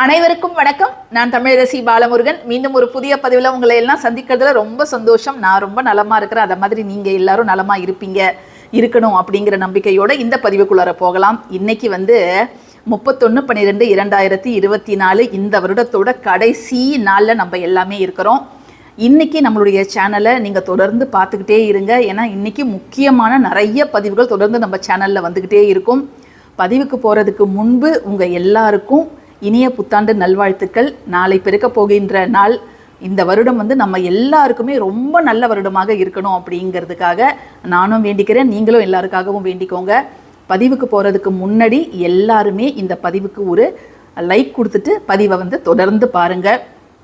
அனைவருக்கும் வணக்கம். நான் தமிழரசி பாலமுருகன். மீண்டும் ஒரு புதிய பதிவில் உங்களை எல்லாம் சந்திக்கிறதுல ரொம்ப சந்தோஷம். நான் ரொம்ப நலமா இருக்கிறேன். அதை மாதிரி நீங்க எல்லாரும் நலமா இருப்பீங்க இருக்கணும் அப்படிங்கிற நம்பிக்கையோட இந்த பதிவுக்குள்ளார போகலாம். இன்னைக்கு வந்து முப்பத்தொன்று பன்னிரெண்டு இரண்டாயிரத்தி இருபத்தி நாலு இந்த வருடத்தோட கடைசி நாளில் நம்ம எல்லாமே இருக்கிறோம். இன்னைக்கு நம்மளுடைய சேனலை நீங்கள் தொடர்ந்து பார்த்துக்கிட்டே இருங்க. ஏன்னா இன்னைக்கு முக்கியமான நிறைய பதிவுகள் தொடர்ந்து நம்ம சேனலில் வந்துக்கிட்டே இருக்கும். பதிவுக்கு போகிறதுக்கு முன்பு உங்கள் எல்லாருக்கும் இனிய புத்தாண்டு நல்வாழ்த்துக்கள். நாளை பெருக்கப் போகின்ற நாள். இந்த வருடம் வந்து நம்ம எல்லாருக்குமே ரொம்ப நல்ல வருடமாக இருக்கணும் அப்படிங்கிறதுக்காக நானும் வேண்டிக்கிறேன். நீங்களும் எல்லாருக்காகவும் வேண்டிக்கோங்க. பதிவுக்கு போகிறதுக்கு முன்னாடி எல்லாருமே இந்த பதிவுக்கு ஒரு லைக் கொடுத்துட்டு பதிவை வந்து தொடர்ந்து பாருங்கள்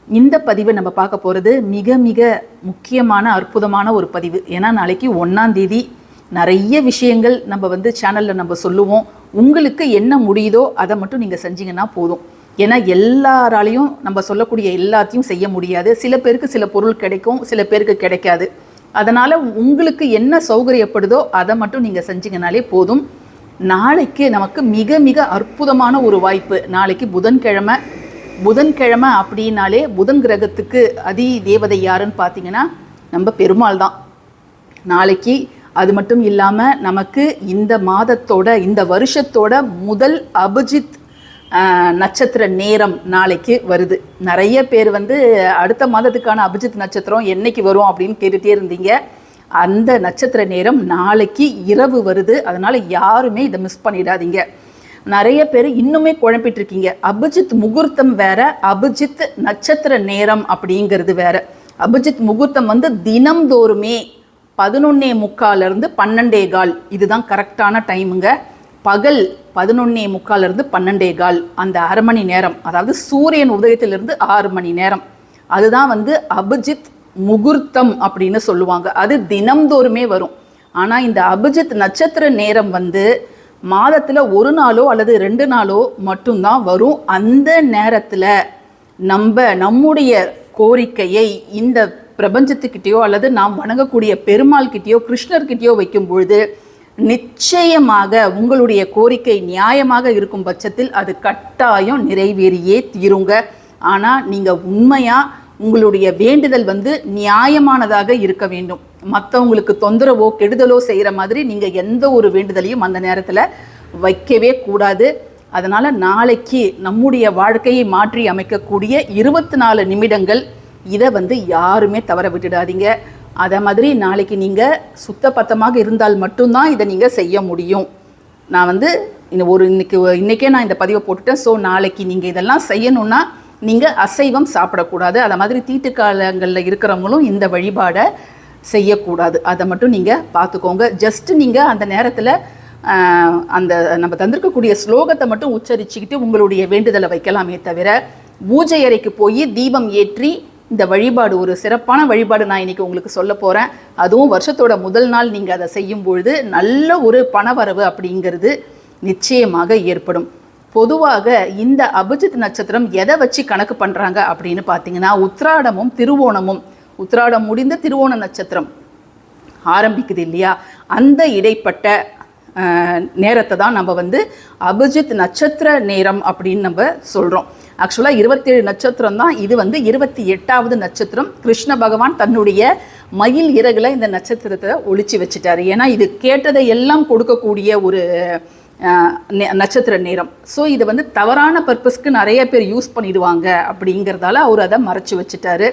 இந்த பதிவை நம்ம பார்க்க போகிறது மிக மிக முக்கியமான அற்புதமான ஒரு பதிவு. ஏன்னா நாளைக்கு ஒன்றாம் தேதி நிறைய விஷயங்கள் நம்ம வந்து சேனலில் நம்ம சொல்லுவோம். உங்களுக்கு என்ன முடியுதோ அதை மட்டும் நீங்கள் செஞ்சீங்கன்னா போதும். ஏன்னா எல்லாராலையும் நம்ம சொல்லக்கூடிய எல்லாத்தையும் செய்ய முடியாது. சில பேருக்கு சில பொருள் கிடைக்கும் சில பேருக்கு கிடைக்காது. அதனால் உங்களுக்கு என்ன சௌகரியப்படுதோ அதை மட்டும் நீங்கள் செஞ்சீங்கனாலே போதும். நாளைக்கு நமக்கு மிக மிக அற்புதமான ஒரு வாய்ப்பு. நாளைக்கு புதன்கிழமை. புதன்கிழமை அப்படின்னாலே புதன் கிரகத்துக்கு அதி தேவதை யாருன்னு பார்த்தீங்கன்னா நம்ம பெருமாள் தான். நாளைக்கு அது மட்டும் இல்லாமல் நமக்கு இந்த மாதத்தோட இந்த வருஷத்தோட முதல் அபிஜித் நட்சத்திர நேரம் நாளைக்கு வருது. நிறைய பேர் வந்து அடுத்த மாதத்துக்கான அபிஜித் நட்சத்திரம் என்னைக்கு வரும் அப்படின்னு கேட்டுகிட்டே இருந்தீங்க. அந்த நட்சத்திர நேரம் நாளைக்கு இரவு வருது. அதனால் யாருமே இதை மிஸ் பண்ணிடாதீங்க. நிறைய பேர் இன்னுமே குழப்பிட்டு இருக்கீங்க அபிஜித் முகூர்த்தம் வேற அபிஜித் நட்சத்திர நேரம் அப்படிங்கிறது வேற. அபிஜித் முகூர்த்தம் வந்து தினம்தோறுமே பதினொன்னே முக்காலேருந்து பன்னெண்டே கால். இதுதான் கரெக்டான டைமுங்க. பகல் பதினொன்னே முக்காலேருந்து பன்னெண்டே கால். அந்த அரை மணி நேரம். அதாவது சூரியன் உதயத்திலிருந்து ஆறு மணி நேரம். அதுதான் வந்து அபிஜித் முகூர்த்தம் அப்படின்னு சொல்லுவாங்க. அது தினம்தோறுமே வரும். ஆனால் இந்த அபிஜித் நட்சத்திர நேரம் வந்து மாதத்தில் ஒரு நாளோ அல்லது ரெண்டு நாளோ மட்டும்தான் வரும். அந்த நேரத்தில் நம்ம நம்முடைய கோரிக்கையை இந்த பிரபஞ்சத்துக்கிட்டேயோ அல்லது நாம் வணங்கக்கூடிய பெருமாள் கிட்டேயோ கிருஷ்ணர்கிட்டயோ வைக்கும் பொழுது நிச்சயமாக உங்களுடைய கோரிக்கை நியாயமாக இருக்கும் பட்சத்தில் அது கட்டாயம் நிறைவேறியே தீருங்க. ஆனால் நீங்கள் உண்மையாக உங்களுடைய வேண்டுதல் வந்து நியாயமானதாக இருக்க வேண்டும். மற்றவங்களுக்கு தொந்தரவோ கெடுதலோ செய்கிற மாதிரி நீங்கள் எந்த ஒரு வேண்டுதலையும் அந்த நேரத்தில் வைக்கவே கூடாது. அதனால் நாளைக்கு நம்முடைய வாழ்க்கையை மாற்றி அமைக்கக்கூடிய இருபத்தி நாலு நிமிடங்கள் இதை வந்து யாருமே தவற விட்டுடாதீங்க. அதை மாதிரி நாளைக்கு நீங்கள் சுத்தபத்தமாக இருந்தால் மட்டும்தான் இதை நீங்கள் செய்ய முடியும். நான் வந்து இந்த ஒரு இன்னைக்கு இன்றைக்கே நான் இந்த பதிவை போட்டுட்டேன். ஸோ நாளைக்கு நீங்கள் இதெல்லாம் செய்யணும்னா நீங்கள் அசைவம் சாப்பிடக்கூடாது. அதை மாதிரி தீட்டு காலங்களில் இருக்கிறவங்களும் இந்த வழிபாடை செய்யக்கூடாது. அதை மட்டும் நீங்கள் பார்த்துக்கோங்க. ஜஸ்ட்டு நீங்கள் அந்த நேரத்தில் அந்த நம்ம தந்திருக்கக்கூடிய ஸ்லோகத்தை மட்டும் உச்சரிச்சுக்கிட்டு உங்களுடைய வேண்டுதலை வைக்கலாமே தவிர பூஜை அறைக்கு போய் தீபம் ஏற்றி இந்த வழிபாடு ஒரு சிறப்பான வழிபாடு நான் இன்னைக்கு உங்களுக்கு சொல்ல போகிறேன் அதுவும் வருஷத்தோட முதல் நாள் நீங்கள் அதை செய்யும் பொழுது நல்ல ஒரு பணவரவு அப்படிங்கிறது நிச்சயமாக ஏற்படும். பொதுவாக இந்த அபிஜித் நட்சத்திரம் எதை வச்சு கணக்கு பண்ணுறாங்க அப்படின்னு பார்த்தீங்கன்னா உத்ராடமும் திருவோணமும். உத்ராடம் முடிந்த திருவோண நட்சத்திரம் ஆரம்பிக்குது இல்லையா? அந்த இடைப்பட்ட நேரத்தை தான் நம்ம வந்து அபிஜித் நட்சத்திர நேரம் அப்படின்னு நம்ம சொல்கிறோம் ஆக்சுவலாக இருபத்தேழு நட்சத்திரம் தான் இது வந்து இருபத்தி எட்டாவது நட்சத்திரம். கிருஷ்ண பகவான் தன்னுடைய மயில் இறகுல இந்த நட்சத்திரத்தை ஒழிச்சு வச்சுட்டாரு. ஏன்னா இது கேட்டதை எல்லாம் கொடுக்கக்கூடிய ஒரு நட்சத்திர நேரம். ஸோ இதை வந்து தவறான பர்பஸ்க்கு நிறைய பேர் யூஸ் பண்ணிடுவாங்க அப்படிங்கிறதால அவர் அதை மறைச்சு வச்சுட்டாரு.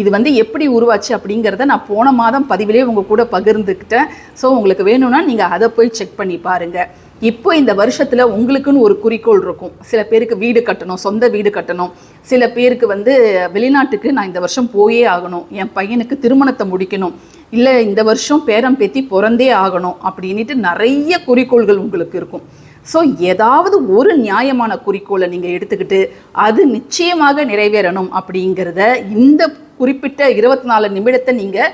இது வந்து எப்படி உருவாச்சு அப்படிங்கிறத நான் போன மாதம் பதிவிலே உங்கள் கூட பகிர்ந்துக்கிட்டேன். ஸோ உங்களுக்கு வேணும்னா நீங்கள் அதை போய் செக் பண்ணி பாருங்கள் இப்போ இந்த வருஷத்தில் உங்களுக்குன்னு ஒரு குறிக்கோள் இருக்கும். சில பேருக்கு வீடு கட்டணும் சொந்த வீடு கட்டணும். சில பேருக்கு வந்து வெளிநாட்டுக்கு நான் இந்த வருஷம் போயே ஆகணும். என் பையனுக்கு திருமணத்தை முடிக்கணும். இல்லை இந்த வருஷம் பேரம் பேத்தி பிறந்தே ஆகணும் அப்படின்ட்டு நிறைய குறிக்கோள்கள் உங்களுக்கு இருக்கும். ஸோ ஏதாவது ஒரு நியாயமான குறிக்கோளை நீங்கள் எடுத்துக்கிட்டு அது நிச்சயமாக நிறைவேறணும் அப்படிங்கிறத இந்த குறிப்பிட்ட இருபத்தி நாலு நிமிடத்தை நீங்கள்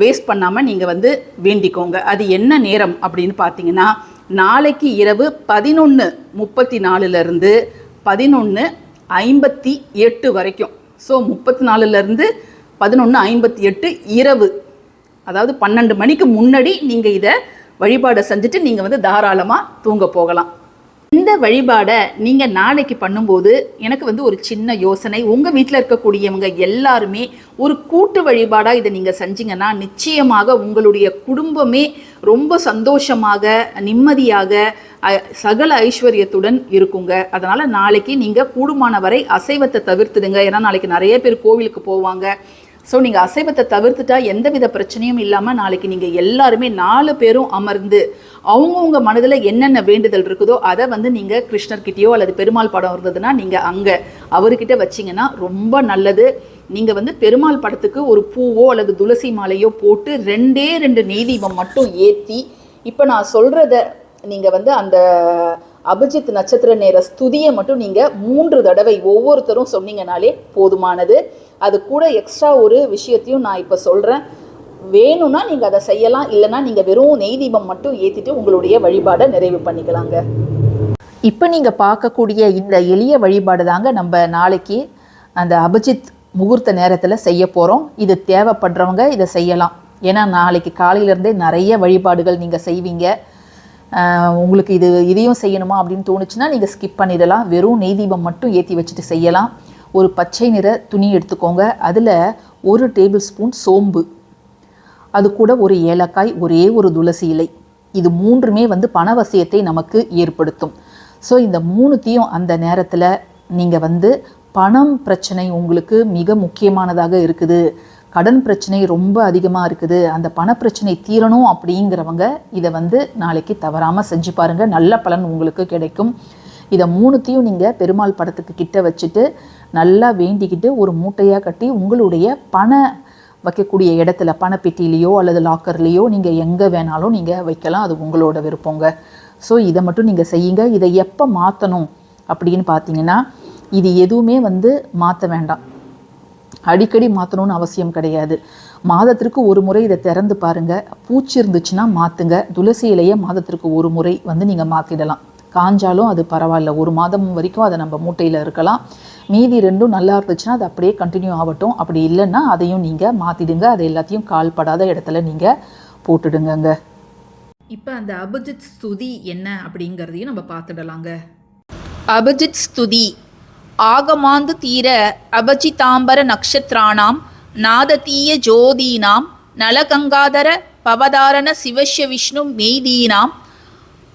வேஸ்ட் பண்ணாமல் நீங்கள் வந்து வேண்டிக்கோங்க. அது என்ன நேரம் அப்படின்னு பார்த்தீங்கன்னா நாளைக்கு இரவு பதினொன்று முப்பத்தி நாலுலேருந்து பதினொன்று ஐம்பத்தி எட்டு வரைக்கும். ஸோ முப்பத்தி நாலுலேருந்து பதினொன்று ஐம்பத்தி எட்டு இரவு. அதாவது பன்னெண்டு மணிக்கு முன்னாடி நீங்கள் இதை வழிபாடை செஞ்சுட்டு நீங்கள் வந்து தாராளமாக தூங்க போகலாம். இந்த வழிபாடை நீங்கள் நாளைக்கு பண்ணும்போது எனக்கு வந்து ஒரு சின்ன யோசனை. உங்கள் வீட்டில் இருக்கக்கூடியவங்க எல்லாருமே ஒரு கூட்டு வழிபாடாக இதை நீங்கள் செஞ்சீங்கன்னா நிச்சயமாக உங்களுடைய குடும்பமே ரொம்ப சந்தோஷமாக நிம்மதியாக சகல ஐஸ்வர்யத்துடன் இருக்குங்க. அதனால் நாளைக்கு நீங்கள் கூடுமான வரை அசைவத்தை தவிர்த்துடுங்க. ஏன்னா நாளைக்கு நிறைய பேர் கோவிலுக்கு போவாங்க. ஸோ நீங்கள் அசைவத்தை தவிர்த்துட்டா எந்தவித பிரச்சனையும் இல்லாமல் நாளைக்கு நீங்கள் எல்லாருமே நாலு பேரும் அமர்ந்து அவங்கவுங்க மனதில் என்னென்ன வேண்டுதல் இருக்குதோ அதை வந்து நீங்கள் கிருஷ்ணர்கிட்டயோ அல்லது பெருமாள் படம் இருந்ததுன்னா நீங்கள் அங்கே அவர்கிட்ட வச்சிங்கன்னா ரொம்ப நல்லது. நீங்கள் வந்து பெருமாள் படத்துக்கு ஒரு பூவோ அல்லது துளசி மாலையோ போட்டு ரெண்டே ரெண்டு நெய் தீபம் மட்டும் ஏற்றி இப்போ நான் சொல்கிறத நீங்கள் வந்து அந்த அபிஜித் நட்சத்திர நேர ஸ்துதியை மட்டும் நீங்கள் மூன்று தடவை ஒவ்வொருத்தரும் சொன்னீங்கனாலே போதுமானது. அது கூட எக்ஸ்ட்ரா ஒரு விஷயத்தையும் நான் இப்போ சொல்கிறேன் வேணும்னா நீங்கள் அதை செய்யலாம் இல்லைன்னா நீங்கள் வெறும் நெய் தீபம் மட்டும் ஏற்றிட்டு உங்களுடைய வழிபாடை நிறைவு பண்ணிக்கலாங்க. இப்போ நீங்கள் பார்க்கக்கூடிய இந்த எளிய வழிபாடு தாங்க நம்ம நாளைக்கு அந்த அபிஜித் முகூர்த்த நேரத்தில் செய்ய போகிறோம் இது தேவைப்படுறவங்க இதை செய்யலாம். ஏன்னா நாளைக்கு காலையிலேருந்தே நிறைய வழிபாடுகள் நீங்கள் செய்வீங்க. உங்களுக்கு இது இதையும் செய்யணுமா அப்படின்னு தோணுச்சுன்னா நீங்கள் ஸ்கிப் பண்ணிடலாம். வெறும் நெய் தீபம் மட்டும் ஏற்றி வச்சுட்டு செய்யலாம். ஒரு பச்சை நிற துணி எடுத்துக்கோங்க. அதில் ஒரு டேபிள் ஸ்பூன் சோம்பு. அது கூட ஒரு ஏலக்காய் ஒரே ஒரு துளசி இலை. இது மூன்றுமே வந்து பணவசியத்தை நமக்கு ஏற்படுத்தும். ஸோ இந்த மூணுத்தையும் அந்த நேரத்தில் நீங்கள் வந்து பணம் பிரச்சனை உங்களுக்கு மிக முக்கியமானதாக இருக்குது. கடன் பிரச்சனை ரொம்ப அதிகமாக இருக்குது. அந்த பணப்பிரச்சனை தீரணும் அப்படிங்கிறவங்க இதை வந்து நாளைக்கு தவறாமல் செஞ்சு பாருங்கள் நல்ல பலன் உங்களுக்கு கிடைக்கும். இதை மூணுத்தையும் நீங்கள் பெருமாள் படத்துக்கு கிட்ட வச்சுட்டு நல்லா வேண்டிக்கிட்டு ஒரு மூட்டையாக கட்டி உங்களுடைய பண வைக்கக்கூடிய இடத்துல பணப்பெட்டிலேயோ அல்லது லாக்கர்லேயோ நீங்கள் எங்கே வேணாலும் நீங்கள் வைக்கலாம். அது உங்களோட விருப்பங்க. ஸோ இதை மட்டும் நீங்கள் செய்யுங்க. இதை எப்போ மாற்றணும் அப்படின்னு பார்த்தீங்கன்னா இது எதுவுமே வந்து மாற்ற வேண்டாம். அடிக்கடி மாற்றணும்னு அவசியம் கிடையாது. மாதத்திற்கு ஒரு முறை இதை திறந்து பாருங்கள் பூச்சி இருந்துச்சுன்னா மாற்றுங்க துளசி இலையை மாதத்திற்கு ஒரு முறை வந்து நீங்கள் மாற்றிடலாம் காஞ்சாலும் அது பரவாயில்ல. ஒரு மாதம் வரைக்கும் அதை நம்ம மூட்டையில் இருக்கலாம். மீதி ரெண்டும் நல்லா இருந்துச்சுன்னா அது அப்படியே கண்டினியூ ஆகட்டும். அப்படி இல்லைன்னா அதையும் நீங்கள் மாற்றிடுங்க அது எல்லாத்தையும் கால்படாத இடத்துல நீங்கள் போட்டுடுங்கங்க. இப்போ அந்த அபிஜித் ஸ்துதி என்ன அப்படிங்கிறதையும் நம்ம பார்த்துடலாங்க. அபிஜித் ஸ்துதி. ஆகமாந்து தீர அபஜிதாம்பர நக்ஷத்ராணாம் நாததீய ஜோதீனாம் நலகங்காதர பவதாரண சிவஷ்ய விஷ்ணு மெய்தீனாம்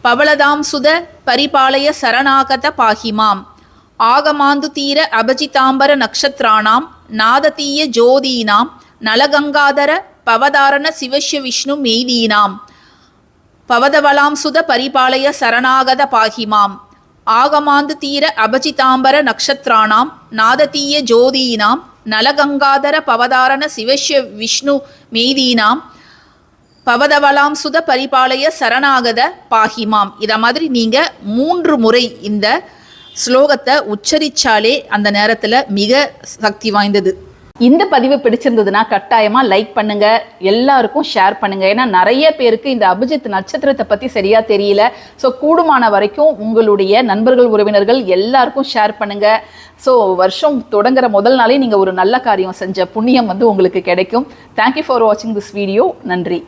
பவளதாம் சுத பரிபாலய சரணாகத பாகிமாம். ஆகமாந்து தீர அபஜிதாம்பர நக்ஷத்ராணாம் நாததீய ஜோதீனாம் நலகங்காதர பவதாரண சிவஷ்ய விஷ்ணு மெய்தீனாம். பவதவலாம் சுத பரிபாலய சரணாகத பாகிமாம். ஆகமாந்து தீர அபஜிதாம்பர நக்ஷத்ராணாம் நாததீய ஜோதீனாம் நலகங்காதர பவதாரண சிவஷ்ய விஷ்ணு மெய்தீனாம். பவதவலாம் சுத பரிபாலய சரணாகத பாகிமாம். இத மாதிரி நீங்க மூன்று முறை இந்த ஸ்லோகத்தை உச்சரிச்சாலே அந்த நேரத்துல மிக சக்தி வாய்ந்தது. இந்த பதிவு பிடிச்சிருந்ததுன்னா கட்டாயமா லைக் பண்ணுங்க எல்லாருக்கும் ஷேர் பண்ணுங்க. ஏன்னா நிறைய பேருக்கு இந்த அபிஜித் நட்சத்திரத்தை பத்தி சரியா தெரியல. ஸோ கூடுமான வரைக்கும் உங்களுடைய நண்பர்கள் உறவினர்கள் எல்லாருக்கும் ஷேர் பண்ணுங்க. ஸோ வருஷம் தொடங்குற முதல் நாளே நீங்க ஒரு நல்ல காரியம் செஞ்ச புண்ணியம் வந்து உங்களுக்கு கிடைக்கும். தேங்க்யூ ஃபார் வாட்சிங் திஸ் வீடியோ நன்றி.